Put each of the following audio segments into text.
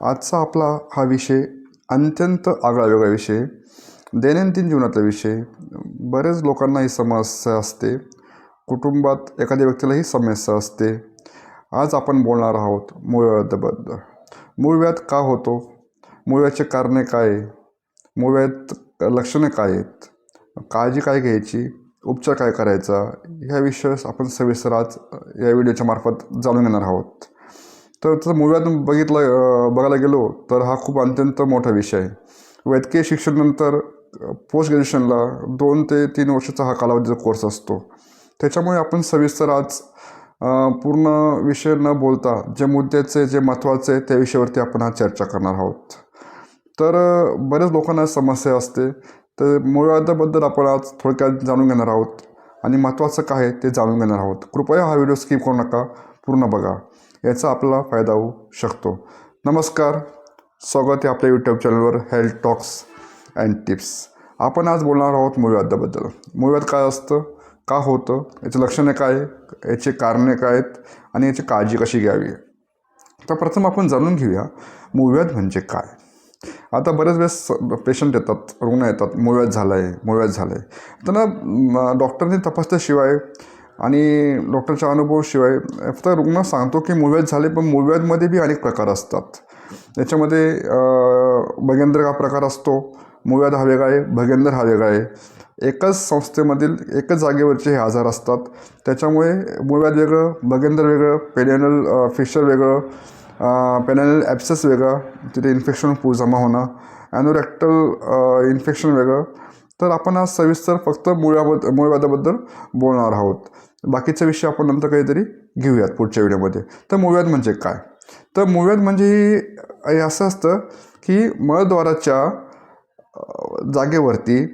आजचा आपला हा विषय अत्यंत आगळा वेगळा विषय. दैनंदिन जीवनातला विषय. बरेच लोकांना ही समस्या असते. कुटुंबात एखाद्या व्यक्तीला ही समस्या असते. आज आपण बोलणार आहोत मूळव्याधाबद्दल. मूळव्याध का होतो? मूळव्याचे कारणे काय मूळव्यात मूळव्याध लक्षणे काय आहेत? काळजी काय घ्यायची? उपचार काय करायचा? ह्या विषयास आपण सविस्तर आज या व्हिडिओच्या मार्फत जाणून घेणार आहोत. तर तर मूळव्याध बघितलं बघायला गेलो तर हा खूप अत्यंत मोठा विषय आहे. वैद्यकीय शिक्षणानंतर पोस्ट ग्रॅज्युएशनला दोन ते तीन वर्षाचा हा कालावधीचा कोर्स असतो. त्याच्यामुळे आपण सविस्तर आज पूर्ण विषय न बोलता जे मुद्द्याचे जे महत्त्वाचे आहे त्या विषयावरती आपण हा चर्चा करणार आहोत. तर बऱ्याच लोकांना समस्या असते. तर मूळवादाबद्दल आपण आज थोडक्यात जाणून घेणार आहोत. आणि महत्त्वाचं काय आहे ते जाणून घेणार आहोत. कृपया हा व्हिडिओ स्किप करू नका पूर्ण बघा. याचा आपला फायदा होऊ शकतो. नमस्कार. स्वागत आहे आपल्या यूट्यूब चॅनलवर हेल्थ टॉक्स अँड टिप्स आपण आज बोलणार आहोत मूळव्याधाबद्दल मूळव्याध काय असतं? का होतं? याचं लक्षणे काय? याचे याची कारणे काय आहेत? आणि याची काळजी कशी घ्यावी? तर प्रथम आपण जाणून घेऊया मूळव्याध म्हणजे काय. आता बरेच वेळेस पेशंट येतात रुग्ण येतात. मूळव्याध झाला आहे मूळव्याध झालं आहे त्यांना डॉक्टरने तपासल्याशिवाय आणि डॉक्टरच्या अनुभवाशिवाय फक्त रुग्ण सांगतो की मूळव्याध झाले पण मूळव्याधमध्ये बी अनेक प्रकार असतात. याच्यामध्ये भगेंद्र हा प्रकार असतो. मूळव्याध हा वेगळा आहे भगेंद्र हा वेगळा आहे. एकाच संस्थेमधील एकच जागेवरचे हे आजार असतात. त्याच्यामुळे मूळव्याध वेगळं भगेंद्र वेगळं पेनॅनल फिशर वेगळं पेनॅनल ॲप्सेस वेगळं तिथे इन्फेक्शन पू जमा होणं ॲनोरॅक्टल इन्फेक्शन वेगळं. तर आपण आज सविस्तर फक्त मूळव्याबद्द मूळव्याधाबद्दल बोलणार आहोत. बाकीचा विषय आपण नंतर काहीतरी घेऊयात पुढच्या व्हिडिओमध्ये. तर मूळव्याध म्हणजे काय? तर मूळव्याध म्हणजे ही असं असतं की मळद्वाराच्या जागेवरती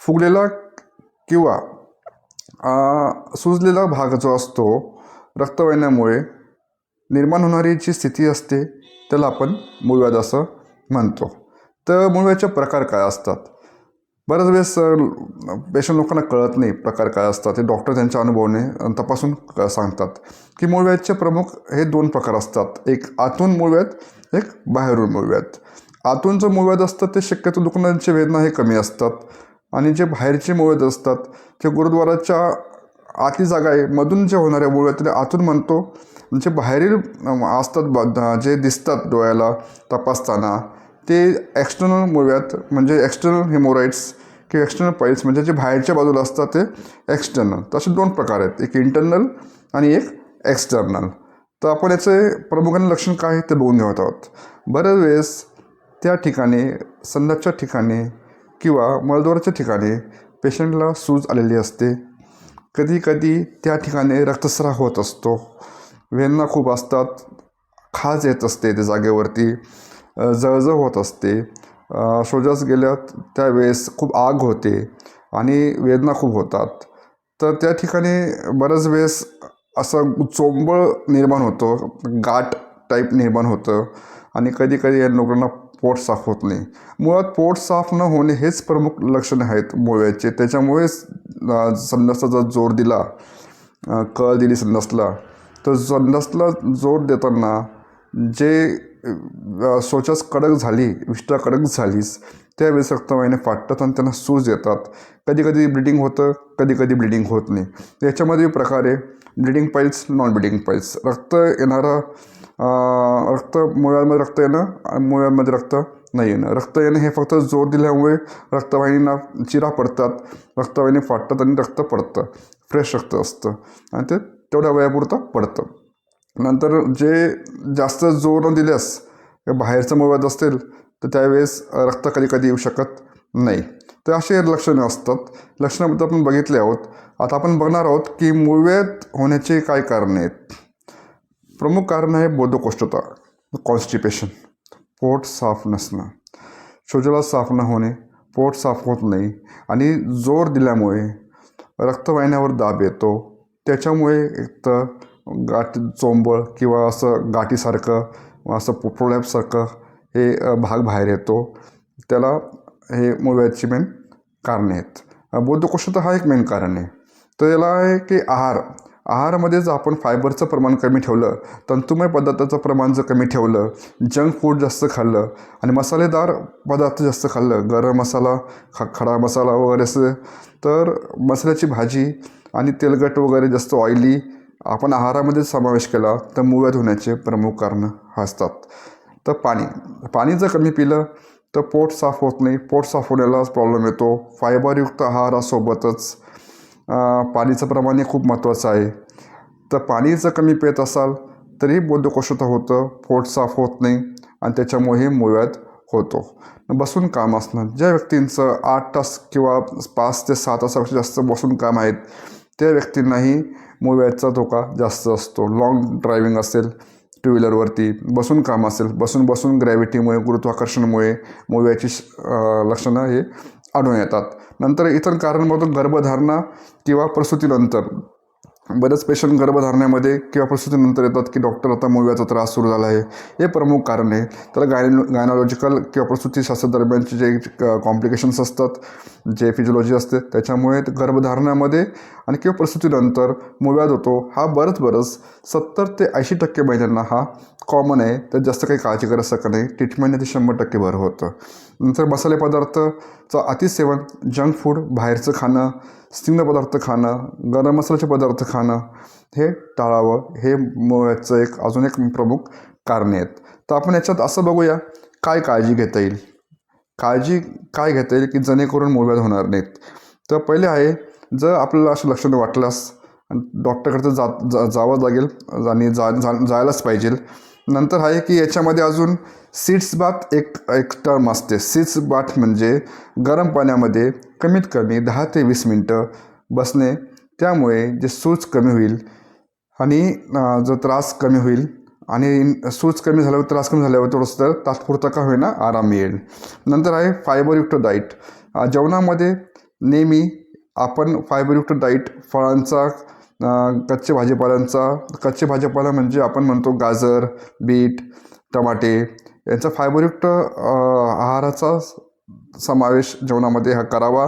फुगलेला किंवा सुजलेला भाग जो असतो रक्तवाहिन्यामुळे निर्माण होणारी जी स्थिती असते त्याला आपण मूळव्याध असं म्हणतो. तर मूळव्याधचे प्रकार काय असतात? बऱ्याच वेळेस पेशंट लोकांना कळत नाही प्रकार काय असतात. ते डॉक्टर त्यांच्या अनुभवाने तपासून क- सांगतात. की मूळव्याधचे प्रमुख हे दोन प्रकार असतात. एक आतून मूळव्याध एक बाहेरून मूळव्याध आतून जो मूळव्याध असतात ते शक्यतो दुखण्याची वेदना हे कमी असतात. आणि जे बाहेरचे मूळव्याध असतात ते गुरुद्वाराच्या आतली जागा आहे. मधून जे होणाऱ्या मूळव्याध ते आतून म्हणतो. जे बाहेरील असतात ब- जे दिसतात डोळ्याला तपासताना. ते एक्सटर्नल मुळव्यात म्हणजे एक्सटर्नल हेमोराईड्स किंवा एक्सटर्नल पाईल्स म्हणजे जे बाहेरच्या बाजूला असतात ते एक्सटर्नल तसे दोन प्रकार आहेत. एक इंटरनल आणि एक एक्सटर्नल तर आपण याचे प्रमुखाने लक्षण काय ते बघून घेत आहोत. बऱ्याच वेळेस त्या ठिकाणी संडासच्या ठिकाणी किंवा मळद्वाराच्या ठिकाणी पेशंटला सूज आलेली असते. कधी कधी त्या ठिकाणी रक्तस्राव होत असतो. वेदना खूप असतात. खाज येत असते त्या जागेवरती. जळजळ होत असते. सोजस गेल्या त्यावेळेस खूप आग होते आणि वेदना खूप होतात. तर त्या ठिकाणी बऱ्याच वेळेस असं चोंबळ निर्माण होतं गाठ टाईप निर्माण होतं आणि कधी कधी या लोकांना पोट साफ होत नाही. मुळात पोट साफ न होणे हेच प्रमुख लक्षणे आहेत मुळव्याचे त्याच्यामुळेच अ, जर जोर दिला कळ दिली संडासला तर संडासला जोर देताना जे सोचास कडक झाली विष्ठा कडक झालीस त्यावेळेस रक्तवाहिन्या फाटतात आणि त्यांना सूज येतात. कधी कधी ब्लिडिंग होतं कधी कधी ब्लिडिंग होत नाही. याच्यामध्ये प्रकारे bleeding piles non bleeding piles रक्त येणारा रक्त मुळांमध्ये रक्त येणं आणि मुळांमध्ये रक्त नाही येणं. रक्त येणं हे फक्त जोर दिल्यामुळे रक्तवाहिनींना चिरा पडतात रक्तवाहिनी फाटतात आणि रक्त पडतं. फ्रेश रक्त असतं. आणि ते तेवढ्या वेळापुरतं पडतं. नंतर जे जास्त जोर न दिल्यास किंवा बाहेरचं मूळव्याध असेल तर त्यावेळेस रक्त कधी कधी येऊ शकत नाही. तर असे लक्षणे असतात. लक्षणाबद्दल आपण बघितले आहोत. आता आपण बघणार आहोत की मूळव्याध होण्याचे काय कारणं आहेत? प्रमुख कारण आहे बोधकोष्ठता कॉन्स्टिपेशन पोट साफ नसणं. शौचाला साफ न होणे पोट साफ होत नाही आणि जोर दिल्यामुळे रक्तवाहिन्यावर दाब येतो. त्याच्यामुळे एक तर गाठ चोंबळ किंवा असं गाठीसारखं असं पो- हे भाग बाहेर येतो. त्याला हे मूळव्याधची मेन कारणे आहेत. अ, हा एक मेन कारण आहे. तर याला आहे की आहार. आहारामध्ये जर आपण फायबरचं प्रमाण कमी ठेवलं तंतुमय पदार्थाचं प्रमाण जर कमी ठेवलं जंक फूड जास्त खाल्लं आणि मसालेदार पदार्थ जास्त खाल्लं गरम मसाला ख खडा मसाला वगैरे असं तर मसाल्याची भाजी आणि तेलकट वगैरे जास्त ऑइली आपण आहारामध्ये समावेश केला तर मुळव्याध होण्याचे प्रमुख कारणं असतात. तर पाणी. पाणी जर कमी पिलं तर पोट साफ होत नाही. पोट साफ होण्यालाच प्रॉब्लेम येतो. फायबरयुक्त आहारासोबतच पाणीचं प्रमाण हे खूप महत्त्वाचं आहे. तर पाणी जर कमी पित असाल तरी बोधकोशता होतं. पोट साफ होत नाही आणि त्याच्यामुळे मुळव्यात होतो. बसून काम असणं. ज्या व्यक्तींचं आठ तास किंवा पाच ते सहा तासापेक्षा जास्त बसून काम आहेत त्या व्यक्तींनाही मोव्याचा धोका जास्त असतो. लाँग ड्रायव्हिंग असेल टू व्हीलरवरती बसून काम असेल बसून बसून ग्रॅव्हिटीमुळे गुरुत्वाकर्षणामुळे मूळव्याची लक्षणं हे आढळून येतात. नंतर इतर कारणमधून गर्भधारणा किंवा प्रसूतीनंतर बरेच पेशंट गर्भधारण्यामध्ये किंवा प्रसूतीनंतर येतात की डॉक्टर आता मुळव्याचा त्रास सुरू झाला आहे. हे प्रमुख कारण आहे. तर गायन गायनॉलॉजिकल किंवा प्रसूतीशास्त्र दरम्यानचे जे कॉम्प्लिकेशन्स असतात जे फिजिओलॉजी असते त्याच्यामुळे गर्भधारणामध्ये आणि किंवा प्रसूतीनंतर मूळव्याध होतो हा बरंच बरंच सत्तर ते ऐंशी टक्के महिन्यांना हा कॉमन आहे. तर जास्त काही काळजी करायचं नाही. ट्रीटमेंट ते शंभर टक्के बरं होतं. नंतर मसाले पदार्थचं अतिसेवन जंक फूड बाहेरचं खाणं स्निग्ध पदार्थ खाणं गरम मसाल्याचे पदार्थ खाणं हे टाळावं. हे याचं एक अजून एक प्रमुख कारणे आहेत. तर आपण याच्यात असं बघूया काय काळजी घेता येईल? काळजी काय घेता येईल की जेणेकरून मूळव्याध होणार नाहीत? तर पहिले आहे जर आपल्याला असं लक्षणं वाटल्यास डॉक्टरकडे जा जा जावं लागेल आणि जा जा जायलाच पाहिजे नंतर आहे की याच्यामध्ये अजून सीड्स बाथ एक एक टर्म असते. सीड्स बाथ म्हणजे गरम पाण्यामध्ये कमीत कमी दहा ते वीस मिनटं बसणे. त्यामुळे जे सूज कमी होईल आणि जो त्रास कमी होईल आणि सूज कमी झाल्यावर त्रास कमी झाल्यावर थोडंसं तर तात्पुरता का होईना आराम मिळेल. नंतर आहे फायबरयुक्त डाईट जेवणामध्ये नेहमी आपण फायबरयुक्त डाईट फळांचा कच्चे भाजीपाल्यांचा कच्चे भाजीपाला म्हणजे आपण म्हणतो गाजर बीट टमाटे यांचा फायबरयुक्त आहाराचा समावेश जेवणामध्ये हा करावा.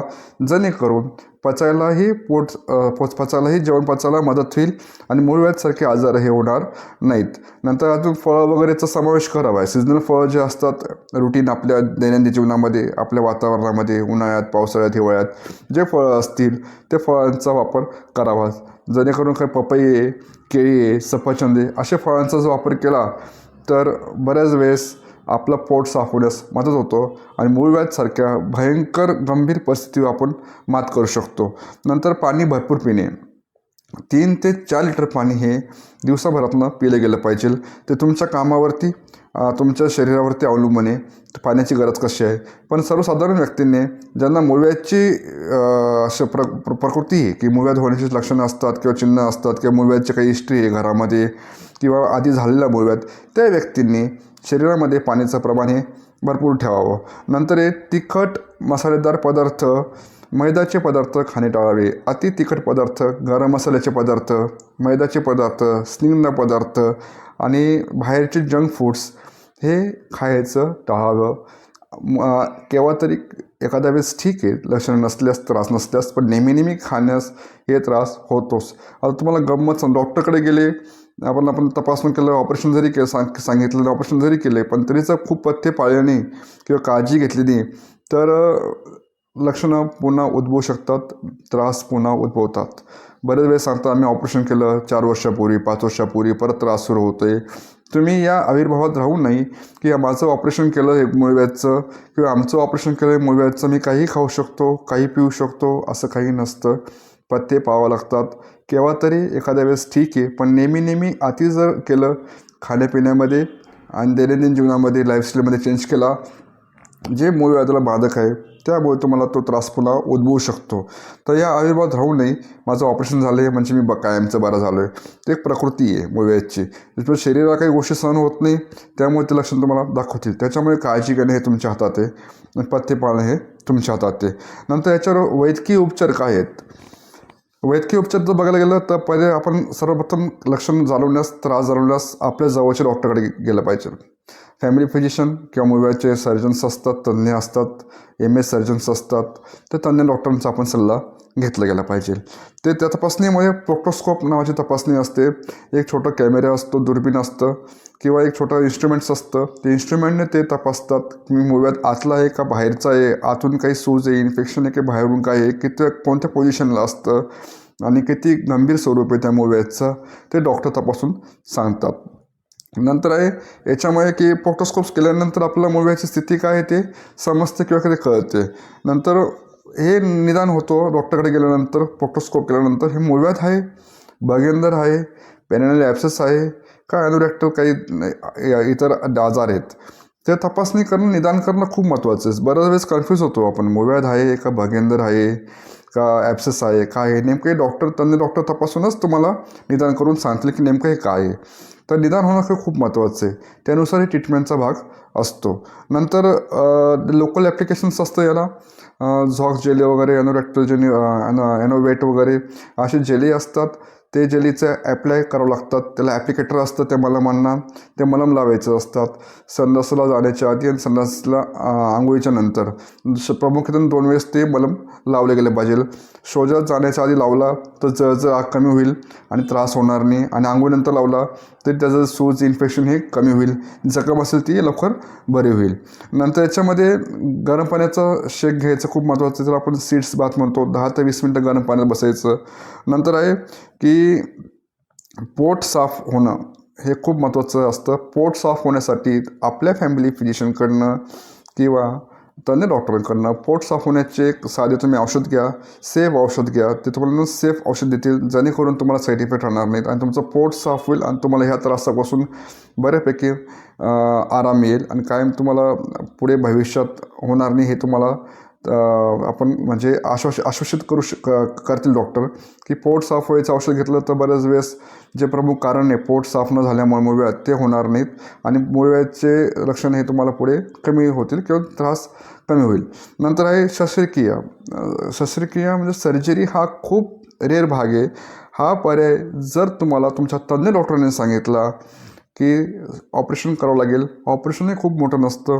जेणेकरून पचायलाही पोट पोच पचायलाही जेवण पचायला मदत होईल आणि मूळ मूळव्याधसारखे आजार हे होणार नाहीत. नंतर अजून फळं वगैरेचा समावेश करावा. आहे सिजनल फळं जे असतात रुटीन आपल्या दैनंदिन जीवनामध्ये आपल्या वातावरणामध्ये उन्हाळ्यात पावसाळ्यात हिवाळ्यात जे फळं असतील ते फळांचा वापर करावा. जेणेकरून काही पपई केळी आहे सफरचंद आहे अशा फळांचा जर वापर केला तर बऱ्याच वेळेस आपलं पोट साफ होण्यास मदत होतो आणि मूळव्याधसारख्या भयंकर गंभीर परिस्थितीवर आपण मात करू शकतो. नंतर पाणी भरपूर पिणे. तीन ते चार लिटर पाणी हे दिवसाभरातनं पिलं गेलं पाहिजे. ते तुमच्या कामावरती तुमच्या शरीरावरती अवलंबून आहे. तर पाण्याची गरज कशी आहे? पण सर्वसाधारण व्यक्तींनी ज्यांना मुळव्याची अशी प्र प्र प्रकृती आहे की मूळव्याध होण्याची लक्षणं असतात किंवा चिन्ह असतात किंवा मूळव्याधची काही हिस्ट्री आहे घरामध्ये किंवा आधी झालेला मूळव्याध त्या व्यक्तींनी शरीरामध्ये पाण्याचं प्रमाण हे भरपूर ठेवावं. नंतर हे तिखट मसालेदार पदार्थ मैदाचे पदार्थ खाणे टाळावे. अति तिखट पदार्थ गरम मसाल्याचे पदार्थ मैद्याचे पदार्थ स्निग्ध पदार्थ आणि बाहेरचे जंक फूड्स हे खायचं टाळावं. केव्हा तरी एखाद्या वेळेस ठीक आहे लक्षणं नसल्यास त्रास नसल्यास पण नेहमी नेहमी खाण्यास हे त्रास होतोच. आता तुम्हाला गंमत सांग डॉक्टरकडे गेले आपण आपण तपासणी केलं ऑपरेशन जरी केलं सांग सांगितलेलं ऑपरेशन जरी केले पण तरी जर खूप पथ्य पाळल्याने किंवा काळजी घेतली नाही तर लक्षणं पुन्हा उद्भवू शकतात त्रास पुन्हा उद्भवतात. बरेच वेळेस सांगता आम्ही ऑपरेशन केलं चार वर्षापूर्वी पाच वर्षापूर्वी परत त्रास सुरू होतोय. तुम्ही या आविर्भावात राहू नाही की माझं ऑपरेशन केलं आहे किंवा आमचं ऑपरेशन केलं आहे मूळव्याधचं मी काही खाऊ शकतो काही पिऊ शकतो असं काही नसतं. पत्ते पाहावं लागतात. केव्हा तरी एखाद्या वेळेस ठीक आहे पण नेहमी नेहमी अति जर केलं खाण्यापिण्यामध्ये आणि दैनंदिन जीवनामध्ये लाईफस्टाईलमध्ये चेंज केला जे मूळ व्याजाला बाधक आहे त्यामुळे तुम्हाला तो त्रास पुन्हा उद्भवू शकतो. तर या आयुर्वाद राहू नये. माझं ऑपरेशन झालं आहे म्हणजे मी ब कायमचं बरं झालो आहे ते एक प्रकृती आहे मुळव्याची त्याच्यामुळे शरीराला काही गोष्टी सहन होत नाही. त्यामुळे ते लक्षण तुम्हाला दाखवतील. त्याच्यामुळे काळजी घेणे हे तुमच्या हातात आहे. आणि पथ्य पाळणं हे तुमच्या हातात आहे. नंतर याच्यावर वैद्यकीय उपचार काय आहेत? वैद्यकीय उपचार जर बघायला गेलं तर पहिले आपण सर्वप्रथम लक्षण जाणवण्यास त्रास जाणवण्यास आपल्या जवळच्या डॉक्टरकडे गेलं पाहिजे. फॅमिली फिजिशियन किंवा मुव्याचे सर्जन्स असतात तज्ज्ञ असतात एम एस सर्जन्स असतात तर तज्ज्ञ डॉक्टरांचा आपण सल्ला घेतला गेला पाहिजे. ते त्या तपासणीमुळे प्रोक्टोस्कोप नावाची तपासणी असते. एक छोटा कॅमेरा असतो दुर्बीण असतं किंवा एक छोटं इन्स्ट्रुमेंट्स असतं. ते इन्स्ट्रुमेंटने ते तपासतात की मुव्यात आतला आहे का बाहेरचा आहे आतून काही सूज आहे इन्फेक्शन आहे की बाहेरून काय आहे किती कोणत्या पोझिशनला असतं आणि किती गंभीर स्वरूप आहे त्या मुव्याचं ते डॉक्टर तपासून सांगतात. नंतर आहे याच्यामुळे की फोटोस्कोप्स केल्यानंतर आपल्याला मुळव्याची स्थिती काय आहे ते समजते किंवा कधी कळते. नंतर हे निदान होतो डॉक्टरकडे गेल्यानंतर पोक्टोस्कोप केल्यानंतर. हे मुळव्यात आहे बगेंदर आहे पेनल ॲप्सेस आहे का ॲनोरॅक्टल काही इतर आजार आहेत. ते तपासणी करणं निदान करणं खूप महत्त्वाचं आहे. बऱ्याच वेळेस कन्फ्यूज होतो आपण मुळव्याध आहे का भगेंदर आहे का ॲप्सेस आहे काय आहे? नेमकं हे डॉक्टर त्यांनी डॉक्टर तपासूनच तुम्हाला निदान करून सांगतील की नेमकं हे काय आहे. तर निदान होणं हे खूप महत्त्वाचं आहे. त्यानुसार हे ट्रीटमेंटचा भाग असतो. नंतर लोकल ॲप्लिकेशन्स असतं याला. झॉक्स जेली वगैरे ॲनोरॅक्टल जेनी ॲनोवेट वगैरे असे जेली असतात. ते जेलीचं ॲप्लाय करावं लागतात. त्याला ॲप्लिकेटर असतं त्या मलमांना ते मलम लावायचं असतात. संडासला जाण्याच्या आधी आणि संडासला आंघोळीच्या नंतर. श- प्रामुख्याने दोन वेळेस ते मलम लावले गेले पाहिजे. शौचात जाण्याच्या आधी लावला तर जळजळ कमी होईल आणि त्रास होणार नाही. आणि आंघोळीनंतर लावला तर त्याचं सूज इन्फेक्शन हे कमी होईल. जखम असेल ती लवकर बरी होईल. नंतर याच्यामध्ये गरम पाण्याचा शेक घ्यायचं खूप महत्त्वाचं आहे. तर आपण सीड्स बाथ म्हणतो दहा ते वीस मिनटं गरम पाण्यात बसायचं. नंतर आहे की की पोट साफ होणं हे खूप महत्त्वाचं असतं. पोट साफ होण्यासाठी आपल्या फॅमिली फिजिशियनकडनं किंवा तज्ञ डॉक्टरांकडनं पोट साफ होण्याचे एक साधे तुम्ही औषध घ्या सेफ औषध घ्या. ते तुम्हाला सेफ औषध देतील. जेणेकरून तुम्हाला साईड इफेक्ट राहणार नाहीत आणि तुमचं पोट साफ होईल आणि तुम्हाला ह्या त्रासापासून बऱ्यापैकी आराम येईल आणि कायम तुम्हाला पुढे भविष्यात होणार नाही हे तुम्हाला आपण म्हणजे आश्वास आश्वासित करू श करतील डॉक्टर की पोट साफ व्हायचं औषध घेतलं तर बऱ्याच वेळेस जे प्रमुख कारण आहे पोट साफ न झाल्यामुळे मुळव्यात ते होणार नाहीत आणि मुळव्याचे लक्षण हे तुम्हाला पुढे कमी होतील किंवा त्रास कमी होईल. नंतर आहे शस्त्रक्रिया. शस्त्रक्रिया म्हणजे सर्जरी हा खूप रेअर भाग आहे. हा पर्याय जर तुम्हाला तुमच्या तज्ज्ञ डॉक्टरांनी सांगितला की ऑपरेशन करावं लागेल. ऑपरेशन हे खूप मोठं नसतं.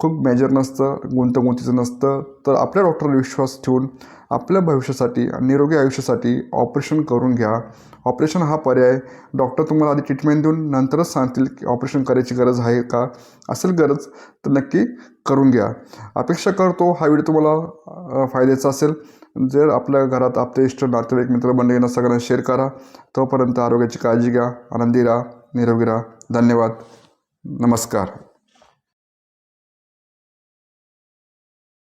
खूप मेजर नसतं गुंतगुंतीचं नसतं तर आपल्या डॉक्टरवर विश्वास ठेवून आपल्या भविष्यासाठी आणि निरोगी आयुष्यासाठी ऑपरेशन करून घ्या. ऑपरेशन हा पर्याय. डॉक्टर तुम्हाला आधी ट्रीटमेंट देऊन नंतरच सांगतील की ऑपरेशन करायची गरज आहे का? असेल गरज तर नक्की करून घ्या. अपेक्षा करतो हा व्हिडिओ तुम्हाला फायद्याचा असेल. जर आपल्या घरात आपले इष्ट नातेवाईक मित्र मित्रमंडळींना सगळ्यांना शेअर करा. तोपर्यंत आरोग्याची काळजी घ्या आनंदी राहा निरोगी राहा. धन्यवाद. नमस्कार.